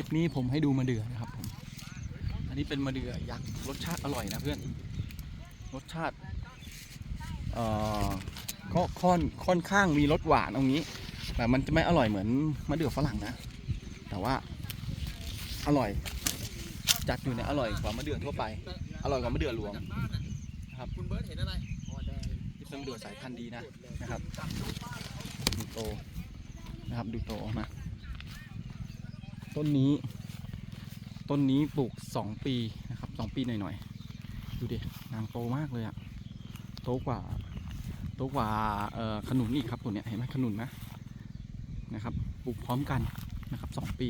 ลิปนี้ผมให้ดูมะเดื่อนะครับผมอันนี้เป็นมะเดื่อยักษ์รสชาติอร่อยนะเพื่อน รสชาติเอ่อก็ค่อนค่อนข้างมีรสหวานตรงนี้แต่มันจะไม่อร่อยเหมือนมะเดื่อฝรั่งนะ แต่ว่าอร่อย จัดอยู่ในอร่อยกว่ามะเดื่อทั่วไป อร่อยกว่ามะเดื่อหลวงคุณเบิร์ตเห็นอะไรที่เป็นมะเดื่อสายพันธุ์ดีนะนะครับดูโตนะครับดูโตออกมา ต้นนี้ ต้นนี้ปลูกสองปีนะครับสองปีหน่อยๆดูดินางโตมากเลยอะโตกว่าโตกว่าเอ่อขนุนอีกครับตัวเนี้ยเห็นไหมขนุนนะนะครับปลูกพร้อมกันนะครับสองปี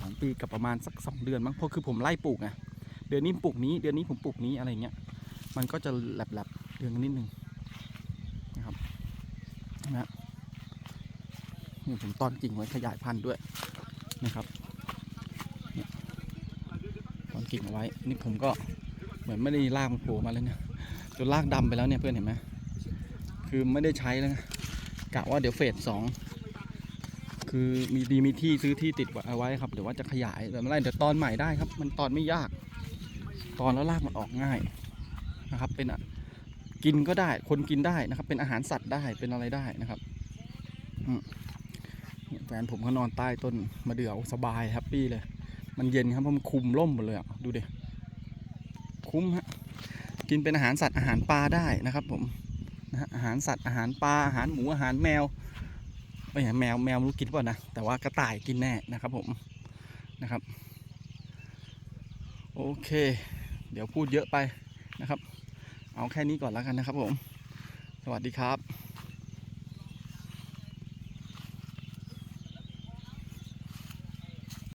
สองปีกับประมาณสักสองเดือนมั้งเพราะคือผมไล่ปลูกไงเดือนนี้ปลูกนี้เดือนนี้ผมปลูกนี้อะไรเงี้ยมันก็จะแหลบๆเดือนนนิดนึงนะครับนะนี่ผมตอนกิ่งไว้ขยายพันธุ์ด้วย นะครับตอนกิ่งเอาไว้ นี่ผมก็เหมือนไม่ได้ลากมันโผล่มาเลยเนี่ยจนลากดำไปแล้วเนี่ยเพื่อนเห็นไหมคือไม่ได้ใช้แล้วนะกะว่าเดี๋ยวเฟสสองคือมีดีมีที่ซื้อที่ติดเอาไว้ครับเดี๋ยวว่าจะขยายแต่ไม่ได้เดี๋ยวตอนใหม่ได้ครับ มันตอนไม่ยาก ตอนแล้วลากมันออกง่ายนะครับ เป็นอะกินก็ได้ คนกินได้นะครับ เป็นอาหารสัตว์ได้เป็นอะไรได้นะครับอืม แฟนผมก็นอนใต้ต้นมะเดื่อสบายแฮปปี้เลย มันเย็นครับเพราะมันคุมร่มหมดเลยดูดิคุ้มฮะกินเป็นอาหารสัตว์อาหารปลาได้นะครับผมนะฮะอาหารสัตว์อาหารปลาอาหารหมูอาหารแมวไม่ใช่แมวแมวรู้กินเปล่านะแต่ว่ากระต่ายกินแน่นะครับผมนะครับ โอเค เดี๋ยวพูดเยอะไปนะครับ เอาแค่นี้ก่อนแล้วกันนะครับผม สวัสดีครับ